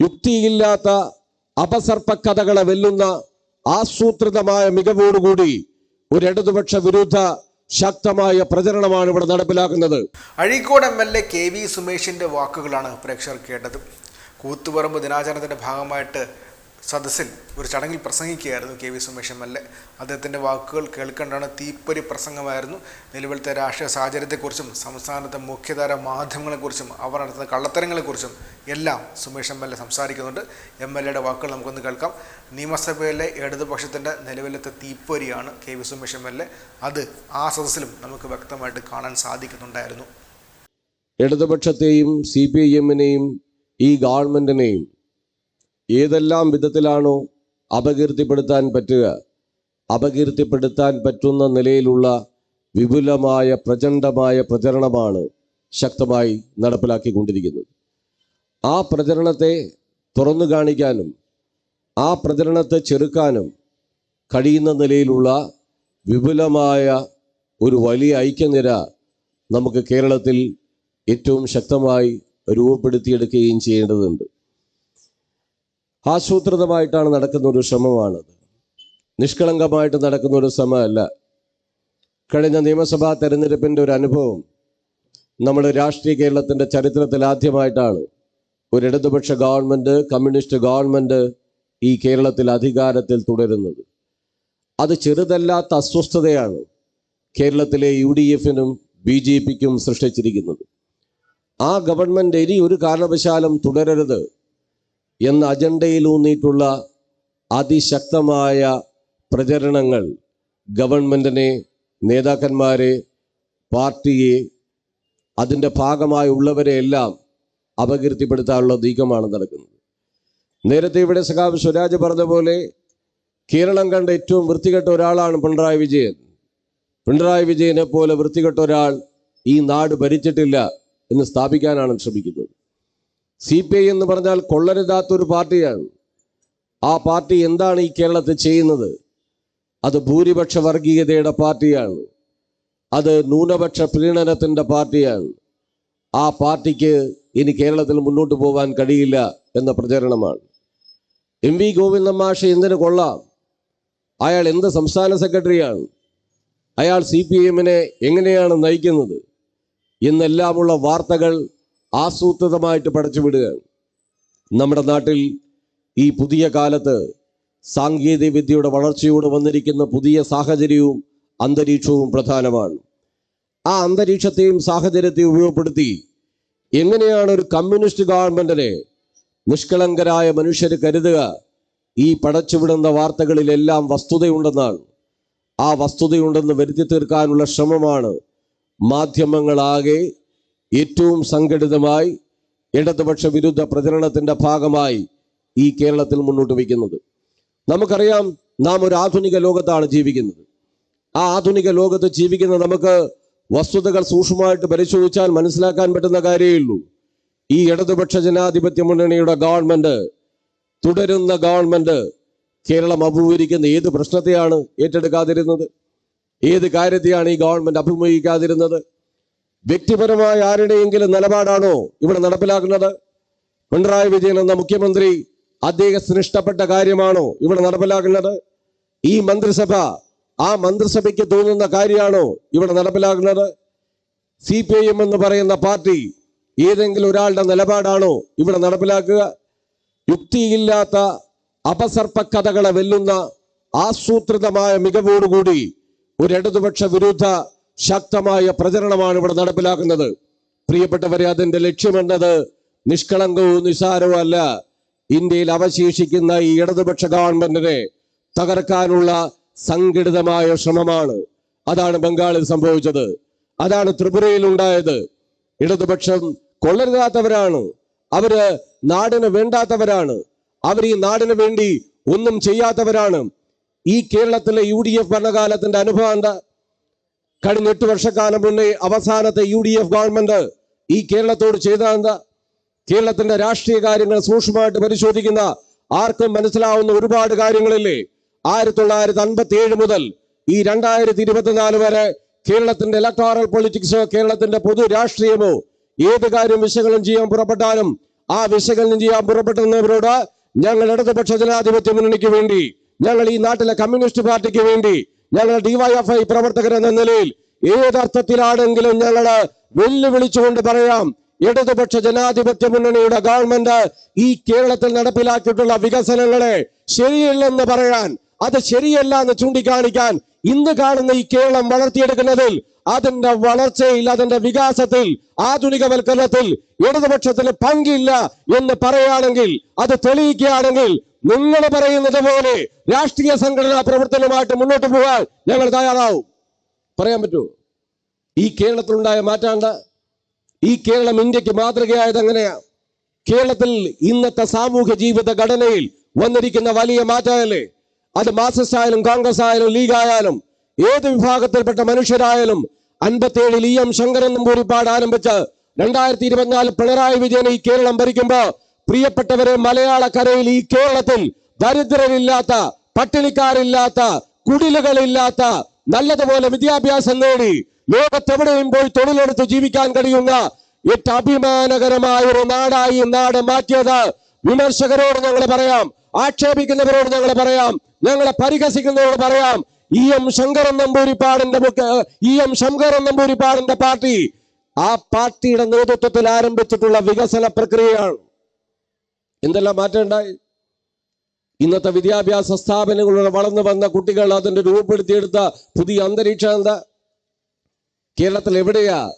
യുക്തിയില്ലാത്ത അപസർപ്പ കഥകളെ വെല്ലുന്ന ആസൂത്രിതമായ മികവോടുകൂടി ഒരു ഇടതുപക്ഷ വിരുദ്ധ ശക്തമായ പ്രചരണമാണ് ഇവിടെ നടപ്പിലാക്കുന്നത്. Azhikode M L A K V സുമേഷിന്റെ വാക്കുകളാണ് പ്രേക്ഷകർ കേട്ടത്. കൂത്തുപറമ്പ് ദിനാചരണത്തിന്റെ ഭാഗമായിട്ട് സദസ്സിൽ ഒരു ചടങ്ങിൽ പ്രസംഗിക്കുകയായിരുന്നു K V Sumesh M L A അദ്ദേഹത്തിന്റെ വാക്കുകൾ കേൾക്കേണ്ടാണ് തീപ്പൊരി പ്രസംഗമായിരുന്നു. നിലവിലത്തെ രാഷ്ട്രീയ സാഹചര്യത്തെക്കുറിച്ചും സംസ്ഥാനത്തെ മുഖ്യധാര മാധ്യമങ്ങളെക്കുറിച്ചും അവർ നടത്തുന്ന കള്ളത്തരങ്ങളെക്കുറിച്ചും എല്ലാം സുമേഷ് എം എൽ എ സംസാരിക്കുന്നുണ്ട്. എം എൽ എയുടെ വാക്കുകൾ നമുക്കൊന്ന് കേൾക്കാം. നിയമസഭയിലെ ഇടതുപക്ഷത്തിന്റെ നിലവിലത്തെ തീപ്പൊരിയാണ് K V Sumesh M L A. അത് ആ സദസ്സിലും നമുക്ക് വ്യക്തമായിട്ട് കാണാൻ സാധിക്കുന്നുണ്ടായിരുന്നു. ഇടതുപക്ഷത്തെയും സി പി ഐ എമ്മിനെയും ഈ ഗവൺമെന്റിനെയും ഏതെല്ലാം വിധത്തിലാണോ അപകീർത്തിപ്പെടുത്താൻ പറ്റുക അപകീർത്തിപ്പെടുത്താൻ പറ്റുന്ന നിലയിലുള്ള വിപുലമായ പ്രചണ്ഡമായ പ്രചരണമാണ് ശക്തമായി നടപ്പിലാക്കിക്കൊണ്ടിരിക്കുന്നത്. ആ പ്രചരണത്തെ തുറന്നു കാണിക്കാനും ആ പ്രചരണത്തെ ചെറുക്കാനും കഴിയുന്ന നിലയിലുള്ള വിപുലമായ ഒരു വലിയ ഐക്യനിര നമുക്ക് കേരളത്തിൽ ഏറ്റവും ശക്തമായി രൂപപ്പെടുത്തിയെടുക്കുകയും ചെയ്യേണ്ടതുണ്ട്. ആസൂത്രിതമായിട്ടാണ് നടക്കുന്ന ഒരു ശ്രമമാണത്. നിഷ്കളങ്കമായിട്ട് നടക്കുന്ന ഒരു ശ്രമമല്ല. കഴിഞ്ഞ നിയമസഭാ തെരഞ്ഞെടുപ്പിന്റെ ഒരു അനുഭവം നമ്മുടെ രാഷ്ട്രീയ കേരളത്തിന്റെ ചരിത്രത്തിൽ ആദ്യമായിട്ടാണ്. ഒരു ഇടതുപക്ഷ ഗവൺമെന്റ് കമ്മ്യൂണിസ്റ്റ് ഗവൺമെന്റ് ഈ കേരളത്തിൽ അധികാരത്തിൽ തുടരുന്നത്. അത് ചെറുതല്ലാത്ത അസ്വസ്ഥതയാണ് കേരളത്തിലെ യു ഡി എഫിനും ബി ജെ പിക്കും സൃഷ്ടിച്ചിരിക്കുന്നത്. ആ ഗവൺമെന്റ് ഇനി ഒരു കാരണവശാലും തുടരരുത്. എന്ന അജണ്ടയിലൂന്നിയിട്ടുള്ള അതിശക്തമായ പ്രചരണങ്ങൾ ഗവൺമെന്റിനെ നേതാക്കന്മാരെ പാർട്ടിയെ അതിന്റെ ഭാഗമായുള്ളവരെ എല്ലാം അപകീർത്തിപ്പെടുത്താനുള്ള നീക്കമാണ് നടക്കുന്നത്. നേരത്തെ ഇവിടെ സഖാവ് സ്വരാജ് പറഞ്ഞ പോലെ കേരളം കണ്ട ഏറ്റവും വൃത്തികെട്ട ഒരാളാണ് പിണറായി വിജയൻ. പിണറായി വിജയനെ പോലെ വൃത്തികെട്ട ഒരാൾ ഈ നാട് ഭരിച്ചിട്ടില്ല എന്ന് സ്ഥാപിക്കാനാണ് ശ്രമിക്കുന്നത്. സി പി ഐ എന്ന് പറഞ്ഞാൽ കൊള്ളരുതാത്തൊരു പാർട്ടിയാണ്. ആ പാർട്ടി എന്താണ് ഈ കേരളത്തിൽ ചെയ്യുന്നത്? അത് ഭൂരിപക്ഷ വർഗീയതയുടെ പാർട്ടിയാണ്. അത് ന്യൂനപക്ഷ പ്രീണനത്തിന്റെ പാർട്ടിയാണ്. ആ പാർട്ടിക്ക് ഇനി കേരളത്തിൽ മുന്നോട്ട് പോകാൻ കഴിയില്ല എന്ന പ്രചരണമാണ്. എം വി ഗോവിന്ദ മാഷ് എന്തിനു കൊള്ളാം? അയാൾ എന്ത് സംസ്ഥാന സെക്രട്ടറിയാണ്? അയാൾ സി പി എമ്മിനെ എങ്ങനെയാണ് നയിക്കുന്നത്? എന്നെല്ലാമുള്ള വാർത്തകൾ ആസൂത്രിതമായിട്ട് വിടുക. നമ്മുടെ നാട്ടിൽ ഈ പുതിയ കാലത്ത് സാങ്കേതിക വിദ്യയുടെ വളർച്ചയോട് വന്നിരിക്കുന്ന പുതിയ സാഹചര്യവും അന്തരീക്ഷവും പ്രധാനമാണ്. ആ അന്തരീക്ഷത്തെയും സാഹചര്യത്തെയും ഉപയോഗപ്പെടുത്തി എങ്ങനെയാണ് ഒരു കമ്മ്യൂണിസ്റ്റ് ഗവൺമെന്റിനെ നിഷ്കളങ്കരായ മനുഷ്യർ കരുതുക? ഈ പടച്ചുവിടുന്ന വാർത്തകളിലെല്ലാം വസ്തുതയുണ്ടെന്നാണ്. ആ വസ്തുതയുണ്ടെന്ന് വരുത്തി തീർക്കാനുള്ള ശ്രമമാണ് മാധ്യമങ്ങളാകെ ഏറ്റവും സംഘടിതമായി ഇടതുപക്ഷ വിരുദ്ധ പ്രചരണത്തിന്റെ ഭാഗമായി ഈ കേരളത്തിൽ മുന്നോട്ട് വയ്ക്കുന്നത്. നമുക്കറിയാം നാം ഒരു ആധുനിക ലോകത്താണ് ജീവിക്കുന്നത്. ആ ആധുനിക ലോകത്ത് ജീവിക്കുന്ന നമുക്ക് വസ്തുതകൾ സൂക്ഷ്മമായിട്ട് പരിശോധിച്ചാൽ മനസ്സിലാക്കാൻ പറ്റുന്ന കാര്യമേയുള്ളൂ ഈ ഇടതുപക്ഷ ജനാധിപത്യ മുന്നണിയുടെ ഗവൺമെന്റ് തുടരുന്ന ഗവൺമെന്റ് കേരളം അഭിമുഖീകരിക്കുന്ന ഏത് പ്രശ്നത്തെയാണ് ഏറ്റെടുക്കാതിരുന്നത്? ഏത് കാര്യത്തെയാണ് ഈ ഗവൺമെന്റ് അഭിമുഖീകരിക്കാതിരുന്നത്? വ്യക്തിപരമായ ആരുടെയെങ്കിലും നിലപാടാണോ ഇവിടെ നടപ്പിലാക്കുന്നത്? പിണറായി വിജയൻ എന്ന മുഖ്യമന്ത്രി അദ്ദേഹത്തിന് ഇഷ്ടപ്പെട്ട കാര്യമാണോ ഇവിടെ നടപ്പിലാക്കുന്നത്? ഈ മന്ത്രിസഭ ആ മന്ത്രിസഭയ്ക്ക് തോന്നുന്ന കാര്യമാണോ ഇവിടെ നടപ്പിലാക്കുന്നത്? സി എന്ന് പറയുന്ന പാർട്ടി ഏതെങ്കിലും ഒരാളുടെ നിലപാടാണോ ഇവിടെ നടപ്പിലാക്കുക? യുക്തിയില്ലാത്ത അപസർപ്പ കഥകളെ വെല്ലുന്ന ആസൂത്രിതമായ മികവോടുകൂടി ഒരു ഇടതുപക്ഷ വിരുദ്ധ ശക്തമായ പ്രചരണമാണ് ഇവിടെ നടപ്പിലാക്കുന്നത്. പ്രിയപ്പെട്ടവരെ അതിന്റെ ലക്ഷ്യമെന്നത് നിഷ്കളങ്കവും നിസ്സാരവും അല്ല. ഇന്ത്യയിൽ അവശേഷിക്കുന്ന ഈ ഇടതുപക്ഷ ഗവൺമെന്റിനെ തകർക്കാനുള്ള സംഘടിതമായ ശ്രമമാണ്. അതാണ് ബംഗാളിൽ സംഭവിച്ചത്. അതാണ് ത്രിപുരയിൽ ഉണ്ടായത്. ഇടതുപക്ഷം കൊള്ളരുതാത്തവരാണ്. അവർ നാടിന് വേണ്ടാത്തവരാണ്. അവർ ഈ നാടിന് വേണ്ടി ഒന്നും ചെയ്യാത്തവരാണ്. ഈ കേരളത്തിലെ യു ഡി എഫ് ഭരണകാലത്തിന്റെ അനുഭവം എന്താ? കഴിഞ്ഞ എട്ട് വർഷക്കാലം മുന്നേ അവസാനത്തെ യു ഡി എഫ് ഗവൺമെന്റ് ഈ കേരളത്തോട് ചെയ്ത എന്താ? കേരളത്തിന്റെ രാഷ്ട്രീയ കാര്യങ്ങൾ സൂക്ഷ്മമായിട്ട് പരിശോധിക്കുന്ന ആർക്കും മനസ്സിലാവുന്ന ഒരുപാട് കാര്യങ്ങളില്ലേ? ആയിരത്തി തൊള്ളായിരത്തി അൻപത്തി ഏഴ് മുതൽ ഈ രണ്ടായിരത്തി ഇരുപത്തിനാല് വരെ കേരളത്തിന്റെ ഇലക്ടോറൽ പൊളിറ്റിക്സോ കേരളത്തിന്റെ പൊതു രാഷ്ട്രീയമോ ഏത് കാര്യം വിശകലനം ചെയ്യാൻ പുറപ്പെട്ടാലും ആ വിശകലനം ചെയ്യാൻ പുറപ്പെട്ടുന്നവരോട് ഞങ്ങൾ ഇടതുപക്ഷ ജനാധിപത്യ മുന്നണിക്ക് വേണ്ടി ഞങ്ങൾ ഈ നാട്ടിലെ കമ്മ്യൂണിസ്റ്റ് പാർട്ടിക്ക് വേണ്ടി ഞങ്ങൾ ഡിവൈഎഫ്ഐ പ്രവർത്തകർ എന്ന നിലയിൽ ഏതർത്ഥത്തിലാണെങ്കിലും ഞങ്ങൾ വെല്ലുവിളിച്ചുകൊണ്ട് പറയാം. ഇടതുപക്ഷ ജനാധിപത്യ മുന്നണിയുടെ ഗവൺമെന്റ് ഈ കേരളത്തിൽ നടപ്പിലാക്കിയിട്ടുള്ള വികസനങ്ങളെ ശരിയല്ലെന്ന് പറയാൻ അത് ശരിയല്ല എന്ന് ചൂണ്ടിക്കാണിക്കാൻ ഇന്ന് കാണുന്ന ഈ കേരളം വളർത്തിയെടുക്കുന്നതിൽ അതിന്റെ വളർച്ചയിൽ അതിന്റെ വികാസത്തിൽ ആധുനികവൽക്കരണത്തിൽ ഇടതുപക്ഷത്തിന് പങ്കില്ല എന്ന് പറയുകയാണെങ്കിൽ അത് തെളിയിക്കുകയാണെങ്കിൽ നിങ്ങൾ പറയുന്നത് പോലെ രാഷ്ട്രീയ സംഘടനാ പ്രവർത്തനമായിട്ട് മുന്നോട്ട് പോകാൻ ഞങ്ങൾ തയ്യാറാവും. പറയാൻ പറ്റൂ ഈ കേരളത്തിലുണ്ടായ മാറ്റാണ്ട. ഈ കേരളം ഇന്ത്യയ്ക്ക് മാതൃകയായത് എങ്ങനെയാ? കേരളത്തിൽ ഇന്നത്തെ സാമൂഹ്യ ജീവിത ഘടനയിൽ വന്നിരിക്കുന്ന വലിയ മാറ്റമല്ലേ? അത് മാർക്സിസ്റ്റ് ആയാലും കോൺഗ്രസ് ആയാലും ലീഗ് ആയാലും ഏത് വിഭാഗത്തിൽപ്പെട്ട മനുഷ്യരായാലും അൻപത്തിയേഴിൽ ഇ എം ശങ്കരൻ നമ്പൂരിപ്പാട് ആരംഭിച്ച് രണ്ടായിരത്തി ഇരുപത്തിനാല് പിണറായി വിജയൻ ഈ കേരളം ഭരിക്കുമ്പോൾ പ്രിയപ്പെട്ടവരെ മലയാളക്കരയിൽ ഈ കേരളത്തിൽ ദരിദ്രരില്ലാത്ത പട്ടിണിക്കാരില്ലാത്ത കുടിലുകളില്ലാത്ത നല്ലതുപോലെ വിദ്യാഭ്യാസം നേടി ലോകത്തെവിടെയും പോയി തൊഴിലെടുത്ത് ജീവിക്കാൻ കഴിയുന്ന ഏറ്റവും അഭിമാനകരമായ ഒരു നാടായി നാട് മാറ്റിയത് വിമർശകരോട് ഞങ്ങൾ പറയാം. ആക്ഷേപിക്കുന്നവരോട് ഞങ്ങളെ പറയാം. ഞങ്ങളെ പരിഹസിക്കുന്നവരോട് പറയാം. ഇ എം ശങ്കരൻ നമ്പൂരിപ്പാടിന്റെ ഇ എം ശങ്കരൻ നമ്പൂരിപ്പാടിന്റെ പാർട്ടി ആ പാർട്ടിയുടെ നേതൃത്വത്തിൽ ആരംഭിച്ചിട്ടുള്ള വികസന പ്രക്രിയയാണ്. എന്തെല്ലാം മാറ്റം ഉണ്ടായി? ഇന്നത്തെ വിദ്യാഭ്യാസ സ്ഥാപനങ്ങളിലൂടെ വളർന്നു വന്ന കുട്ടികൾ അതിന്റെ രൂപപ്പെടുത്തിയെടുത്ത പുതിയ അന്തരീക്ഷം എന്താ? കേരളത്തിൽ എവിടെയാ?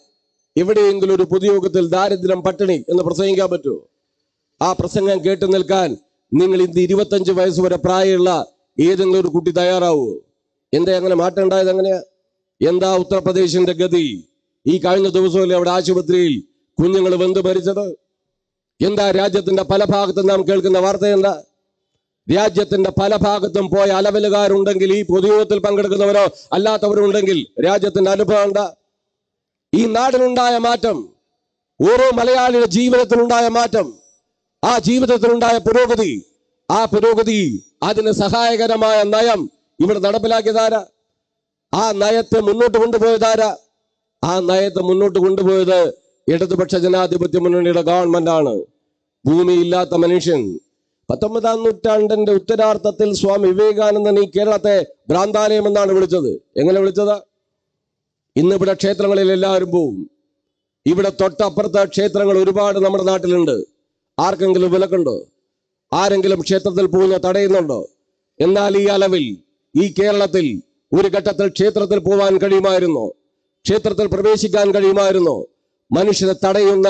എവിടെയെങ്കിലും ഒരു പൊതുയോഗത്തിൽ ദാരിദ്ര്യം പട്ടിണി എന്ന് പ്രസംഗിക്കാൻ പറ്റുമോ? ആ പ്രസംഗം കേട്ടു നിൽക്കാൻ നിങ്ങൾ ഇന്ന് ഇരുപത്തഞ്ച് വയസ്സ് വരെ പ്രായമുള്ള ഏതെങ്കിലും ഒരു കുട്ടി തയ്യാറാവോ? എന്താ അങ്ങനെ മാറ്റം ഉണ്ടായത് എങ്ങനെയാ എന്താ ഉത്തർപ്രദേശിന്റെ ഗതി? ഈ കഴിഞ്ഞ ദിവസമല്ലേ അവിടെ ആശുപത്രിയിൽ കുഞ്ഞുങ്ങൾ വെന്ത് മരിച്ചത്? എന്താ രാജ്യത്തിന്റെ പല ഭാഗത്തും നാം കേൾക്കുന്ന വാർത്ത എന്താ രാജ്യത്തിന്റെ പല ഭാഗത്തും പോയ അലവലുകാരുണ്ടെങ്കിൽ ഈ പൊതുയോഗത്തിൽ പങ്കെടുക്കുന്നവരോ അല്ലാത്തവരുണ്ടെങ്കിൽ രാജ്യത്തിന്റെ അനുഭവം എന്താ? ഈ നാടിനുണ്ടായ മാറ്റം ഓരോ മലയാളിയുടെ ജീവിതത്തിലുണ്ടായ മാറ്റം ആ ജീവിതത്തിലുണ്ടായ പുരോഗതി ആ പുരോഗതി അതിന് സഹായകരമായ നയം ഇവിടെ നടപ്പിലാക്കിയതാര? ആ നയത്തെ മുന്നോട്ട് കൊണ്ടുപോയതാര? ആ നയത്തെ മുന്നോട്ട് കൊണ്ടുപോയത് ഇടതുപക്ഷ ജനാധിപത്യ മുന്നണിയുടെ ഗവൺമെന്റ് ആണ്. ഭൂമിയില്ലാത്ത മനുഷ്യൻ. പത്തൊമ്പതാം നൂറ്റാണ്ടിന്റെ ഉത്തരാർത്ഥത്തിൽ സ്വാമി വിവേകാനന്ദൻ ഈ കേരളത്തെ ഭ്രാന്താലയം എന്നാണ് വിളിച്ചത്. എങ്ങനെ വിളിച്ചത്? ഇന്ന് ഇവിടെ ക്ഷേത്രങ്ങളിൽ എല്ലാവരും പോവും. ഇവിടെ തൊട്ടപ്പുറത്തെ ക്ഷേത്രങ്ങൾ ഒരുപാട് നമ്മുടെ നാട്ടിലുണ്ട്. ആർക്കെങ്കിലും വിലക്കുണ്ടോ? ആരെങ്കിലും ക്ഷേത്രത്തിൽ പോകുന്ന തടയുന്നുണ്ടോ? എന്നാൽ ഈ അളവിൽ ഈ കേരളത്തിൽ ഒരു ഘട്ടത്തിൽ ക്ഷേത്രത്തിൽ പോവാൻ കഴിയുമായിരുന്നു? ക്ഷേത്രത്തിൽ പ്രവേശിക്കാൻ കഴിയുമായിരുന്നു? മനുഷ്യരെ തടയുന്ന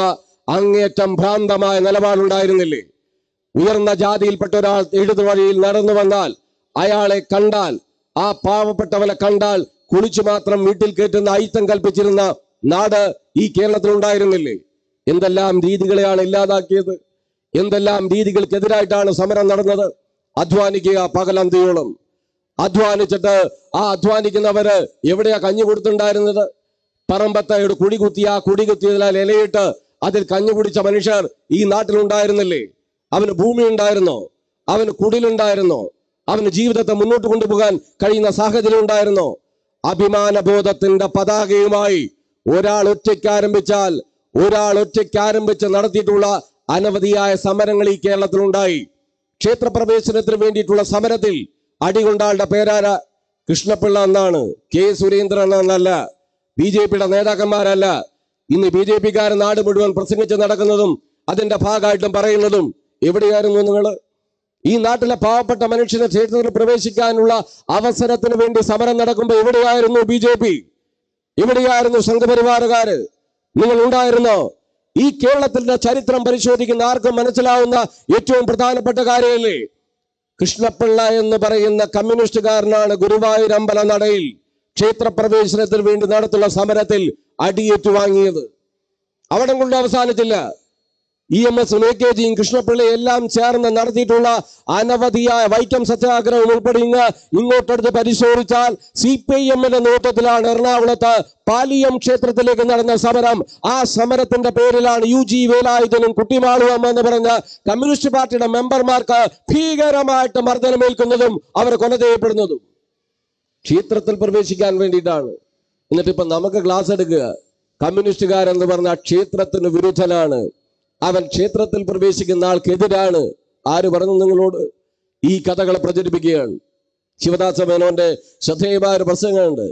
അങ്ങേറ്റം ഭ്രാന്തമായ നിലപാടുണ്ടായിരുന്നില്ലേ? ഉയർന്ന ജാതിയിൽപ്പെട്ട ഒരാൾ എഴുതു വഴിയിൽ നടന്നു വന്നാൽ അയാളെ കണ്ടാൽ ആ പാവപ്പെട്ടവനെ കണ്ടാൽ കുളിച്ചു മാത്രം വീട്ടിൽ കയറ്റുന്ന അയിത്തം കൽപ്പിച്ചിരുന്ന നാട് ഈ കേരളത്തിൽ ഉണ്ടായിരുന്നില്ലേ എന്തെല്ലാം രീതികളെയാണ് ഇല്ലാതാക്കിയത്? എന്തെല്ലാം രീതികൾക്കെതിരായിട്ടാണ് സമരം നടന്നത്? അധ്വാനിക്കുക പകലന്തിയോളം അധ്വാനിച്ചിട്ട് ആ അധ്വാനിക്കുന്നവര് എവിടെയാ കഞ്ഞി കൊടുത്തുണ്ടായിരുന്നത് പറമ്പത്തയുടെ കുടി കുത്തി ആ കുടി കുത്തിയതിനാൽ ഇലയിട്ട് അതിൽ കഞ്ഞി കുടിച്ച മനുഷ്യർ ഈ നാട്ടിൽ നാട്ടിലുണ്ടായിരുന്നില്ലേ? അവന് ഭൂമി ഉണ്ടായിരുന്നോ? അവന് കുടിലുണ്ടായിരുന്നോ? അവന് ജീവിതത്തെ മുന്നോട്ട് കൊണ്ടുപോകാൻ കഴിയുന്ന സാഹചര്യം ഉണ്ടായിരുന്നോ? അഭിമാനബോധത്തിന്റെ പതാകയുമായി ഒരാൾ ഒറ്റയ്ക്ക് ആരംഭിച്ചാൽ ഒരാൾ ഒറ്റയ്ക്ക് ആരംഭിച്ച് നടത്തിയിട്ടുള്ള അനവധിയായ സമരങ്ങൾ ഈ കേരളത്തിലുണ്ടായി. ക്ഷേത്രപ്രവേശനത്തിന് വേണ്ടിയിട്ടുള്ള സമരത്തിൽ അടികൊണ്ടാളുടെ പേരാര കൃഷ്ണപിള്ള എന്നാണ് കെ സുരേന്ദ്രൻ എന്നല്ല ബി ജെ പിയുടെ നേതാക്കന്മാരല്ല. ഇന്ന് ബി ജെ പിക്കാരൻ നാട് മുഴുവൻ പ്രസംഗിച്ച് നടക്കുന്നതും അതിന്റെ ഭാഗമായിട്ടും പറയുന്നതും എവിടെയായിരുന്നു നിങ്ങൾ? ഈ നാട്ടിലെ പാവപ്പെട്ട മനുഷ്യനെ ക്ഷേത്രത്തിൽ പ്രവേശിക്കാനുള്ള അവസരത്തിന് വേണ്ടി സമരം നടക്കുമ്പോൾ എവിടെയായിരുന്നു ബി ജെ പി? എവിടെയായിരുന്നു സംഘപരിവാറുകാര്? നിങ്ങൾ ഉണ്ടായിരുന്നോ ഈ കേരളത്തിന്റെ ചരിത്രം പരിശോധിക്കുന്ന ആർക്കും മനസ്സിലാവുന്ന ഏറ്റവും പ്രധാനപ്പെട്ട കാര്യമല്ലേ കൃഷ്ണപിള്ള എന്ന് പറയുന്ന കമ്മ്യൂണിസ്റ്റുകാരനാണ് ഗുരുവായൂർ അമ്പല നടയിൽ ക്ഷേത്രപ്രവേശനത്തിന് വേണ്ടി നടത്തുള്ള സമരത്തിൽ അടിയേറ്റു വാങ്ങിയത്. അവിടെ കൊണ്ട് അവസാനിച്ചില്ല. E M S A K ജിയും കൃഷ്ണപിള്ളയും എല്ലാം ചേർന്ന് നടത്തിയിട്ടുള്ള അനവധിയായ വൈക്കം സത്യാഗ്രഹം ഉൾപ്പെടെ ഇങ്ങ് ഇങ്ങോട്ടെടുത്ത് പരിശോധിച്ചാൽ സി പി ഐ എമ്മിന്റെ നേതൃത്വത്തിലാണ് എറണാകുളത്ത് പാലിയം ക്ഷേത്രത്തിലേക്ക് നടന്ന സമരം. ആ സമരത്തിന്റെ പേരിലാണ് യു ജി വേലായുധനും കുട്ടിമാളുവം എന്ന് പറഞ്ഞ കമ്മ്യൂണിസ്റ്റ് പാർട്ടിയുടെ മെമ്പർമാർക്ക് ഭീകരമായിട്ട് മർദ്ദനമേൽക്കുന്നതും അവർ കൊല ചെയ്യപ്പെടുന്നതും ക്ഷേത്രത്തിൽ പ്രവേശിക്കാൻ വേണ്ടിയിട്ടാണ്. എന്നിട്ട് നമുക്ക് ക്ലാസ് എടുക്കുക. കമ്മ്യൂണിസ്റ്റുകാരെന്ന് പറഞ്ഞ ക്ഷേത്രത്തിന് വിരുദ്ധനാണ്. അവൻ ക്ഷേത്രത്തിൽ പ്രവേശിക്കുന്ന ആൾക്കെതിരാണ്. ആര് പറഞ്ഞു നിങ്ങളോട് ഈ കഥകളെ പ്രചരിപ്പിക്കുകയാണ്? ശിവദാസ മേനോന്റെ ശ്രദ്ധേയമായ ഒരു പ്രസംഗമുണ്ട്.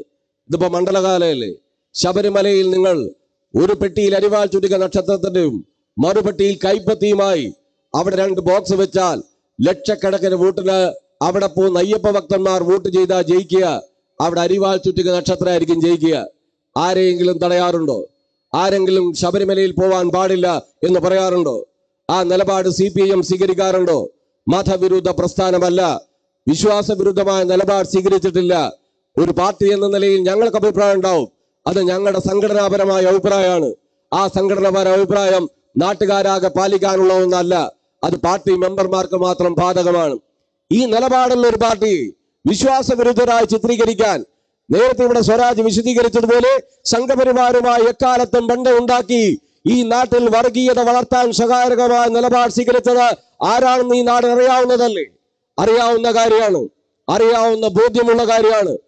ഇതിപ്പോ മണ്ഡലകാലയല്ലേ. ശബരിമലയിൽ നിങ്ങൾ ഒരു പെട്ടിയിൽ അരിവാൾ ചുരുക്ക നക്ഷത്രത്തിന്റെയും മറുപെട്ടിയിൽ കൈപ്പത്തിയുമായി അവിടെ രണ്ട് ബോക്സ് വെച്ചാൽ ലക്ഷക്കണക്കിന് വോട്ടിന് അവിടെ പോകുന്ന അയ്യപ്പ ഭക്തന്മാർ വോട്ട് ചെയ്താൽ ജയിക്കുക. അവിടെ അരിവാൾ ചുറ്റിക നക്ഷത്രമായിരിക്കും ജയിക്കുക. ആരെയെങ്കിലും തടയാറുണ്ടോ? ആരെങ്കിലും ശബരിമലയിൽ പോവാൻ പാടില്ല എന്ന് പറയാറുണ്ടോ? ആ നിലപാട് സി പി എം സ്വീകരിക്കാറുണ്ടോ? മതവിരുദ്ധ പ്രസ്ഥാനമല്ല. വിശ്വാസവിരുദ്ധമായ നിലപാട് സ്വീകരിച്ചിട്ടില്ല. ഒരു പാർട്ടി എന്ന നിലയിൽ ഞങ്ങൾക്ക് അഭിപ്രായം ഉണ്ടാവും. അത് ഞങ്ങളുടെ സംഘടനാപരമായ അഭിപ്രായമാണ്. ആ സംഘടനാപര അഭിപ്രായം നാട്ടുകാരാകെ പാലിക്കാനുള്ള ഒന്നല്ല. അത് പാർട്ടി മെമ്പർമാർക്ക് മാത്രം ബാധകമാണ്. ഈ നിലപാടുള്ള ഒരു പാർട്ടി വിശ്വാസവിരുദ്ധരായി ചിത്രീകരിക്കാൻ നേരത്തെ ഇവിടെ സ്വരാജ് വിശദീകരിച്ചതുപോലെ സംഘപരിവാരുമായി എക്കാലത്തും ബന്ധം ഉണ്ടാക്കി ഈ നാട്ടിൽ വർഗീയത വളർത്താൻ സഹായകമായ നിലപാട് സ്വീകരിച്ചത് ആരാണെന്ന് ഈ നാട് അറിയാവുന്നതല്ലേ? അറിയാവുന്ന കാര്യമാണ്. അറിയാവുന്ന ബോധ്യമുള്ള കാര്യമാണ്.